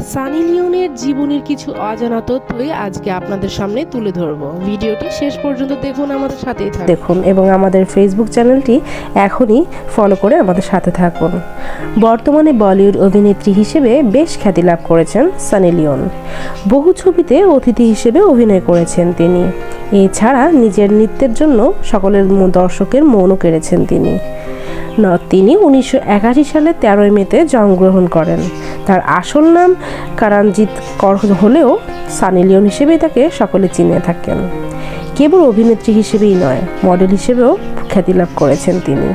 সানি লিওনের জীবনের কিছু অজানা তথ্যই আজকে আপনাদের সামনে তুলে ধরবো। ভিডিওটি শেষ পর্যন্ত দেখুন আমাদের সাথেই থাকুন। দেখুন এবং আমাদের ফেসবুক চ্যানেলটি এখনই ফলো করে আমাদের সাথে থাকুন। বর্তমানে বলিউড অভিনেত্রী হিসেবে বেশ খ্যাতি লাভ করেছেন সানি লিওন। বহু ছবিতে অতিথি হিসেবে অভিনয় করেছেন তিনি। এছাড়া নিজের নৃত্যের জন্য সকলের দর্শকের মনও কেড়েছেন তিনি। তিনি উনিশশো একাশি সালে তেরোই মেতে জন্মগ্রহণ করেন। তার আসল নাম কারানজিৎ কর হলেও সানি লিওন হিসেবেই তাকে সকলে চিনে থাকেন। কেবল অভিনেত্রী হিসেবেই নয়, মডেল হিসেবেও খ্যাতি লাভ করেছেন তিনি।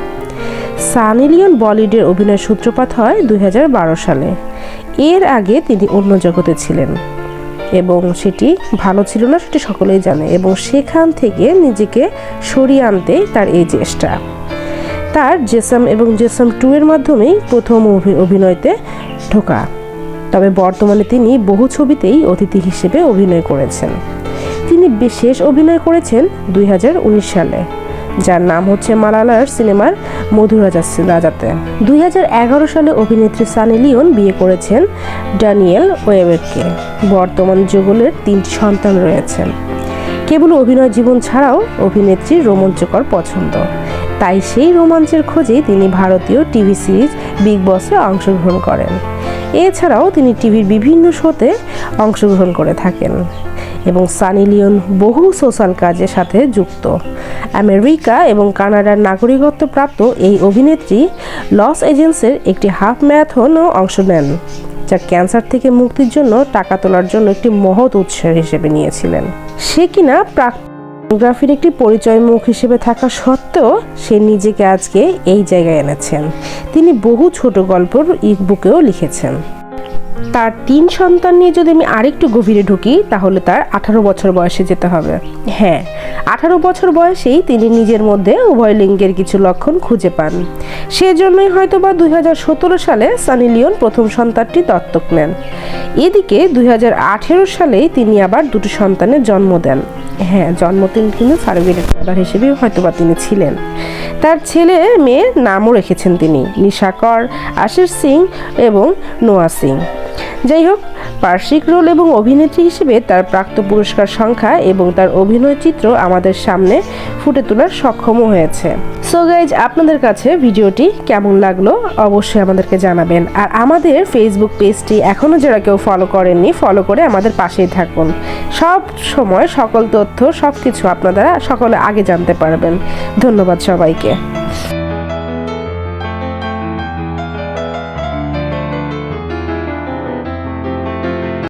সানি লিওন বলিউডের অভিনয় সূত্রপাত হয় দু হাজার বারো সালে। এর আগে তিনি অন্য জগতে ছিলেন এবং সেটি ভালো ছিল না, সেটি সকলেই জানে এবং সেখান থেকে নিজেকে সরিয়ে আনতে তার এই চেষ্টা। তার জেসাম এবং জেসাম টু এর মাধ্যমেই প্রথম অভি- অভিনয়তে ঢোকা। তবে বর্তমানে তিনি বহু ছবিতেই অতিথি হিসেবে অভিনয় করেছেন। তিনি বিশেষ অভিনয় করেছেন দুই হাজার উনিশ সালে, যার নাম হচ্ছে মালালার সিনেমার মধুরাজা রাজাতে। দুই হাজার এগারো সালে অভিনেত্রী সানি লিওন বিয়ে করেছেন ড্যানিয়েল ওয়েবেরকে। বর্তমান যুগলের তিনটি সন্তান রয়েছেন। কেবল অভিনয় জীবন ছাড়াও অভিনেত্রীর রোমাঞ্চকর পছন্দ। তাই সেই রোমাঞ্চের খোঁজেই তিনি ভারতীয় টিভি সিরিজ বিগ বসে অংশগ্রহণ করেন। এছাড়াও তিনি টিভির বিভিন্ন শোতে অংশগ্রহণ করে থাকেন এবং সানি লিওন বহু সোশ্যাল কাজের সাথে যুক্ত। আমেরিকা এবং কানাডার নাগরিকত্ব প্রাপ্ত এই অভিনেত্রী লস এজেন্সের একটি হাফ ম্যারাথনও অংশ নেন, যা ক্যান্সার থেকে মুক্তির জন্য টাকা তোলার জন্য একটি মহৎ উৎস হিসেবে নিয়েছিলেন। সে কিনা প্রাগ্রাফির একটি পরিচয় মুখ হিসেবে থাকা সত্ত্বেও সে নিজেকে আজকে এই জায়গায় এনেছেন। তিনি বহু ছোট গল্পর ইকবুকেও লিখেছেন। তার তিন সন্তান নিয়ে যদি আমি আরেকটু গভীরে ঢুকি, তাহলে তার আঠারো বছর বয়সে যেতে হবে। হ্যাঁ আঠারো বছর বয়সেই তিনি নিজের মধ্যে উভয় লিঙ্গের কিছু লক্ষণ খুঁজে পান। সেজন্যই হয়তো বা দুই সালে সানি লিওন প্রথম সন্তানটি দত্তক নেন। এদিকে দুই সালেই তিনি আবার দুটো সন্তানের জন্ম দেন। হ্যাঁ জন্ম তিনি কিন্তু সার্টিফিকেট ফাদার হিসেবেই হয়তো বা তিনি ছিলেন। তার ছেলে মেয়ের নামও রেখেছেন তিনি, নিশাকর, আশির সিং এবং নোয়া সিং। যাই হোক পার্শ্বিক রোল এবং অভিনেত্রী হিসেবে তার প্রাপ্ত পুরস্কার সংখ্যা এবং তার অভিনয় চিত্র আমাদের সামনে ফুটে তোলার সক্ষমও হয়েছে। সো গাইজ আপনাদের কাছে ভিডিওটি কেমন লাগল অবশ্যই আমাদেরকে জানাবেন। আর আমাদের ফেসবুক পেজটি এখনও যারা কেউ ফলো করেননি ফলো করে আমাদের পাশেই থাকুন। সব সময় সকল তথ্য সব কিছু আপনারা সকলে আগে জানতে পারবেন। ধন্যবাদ সবাইকে।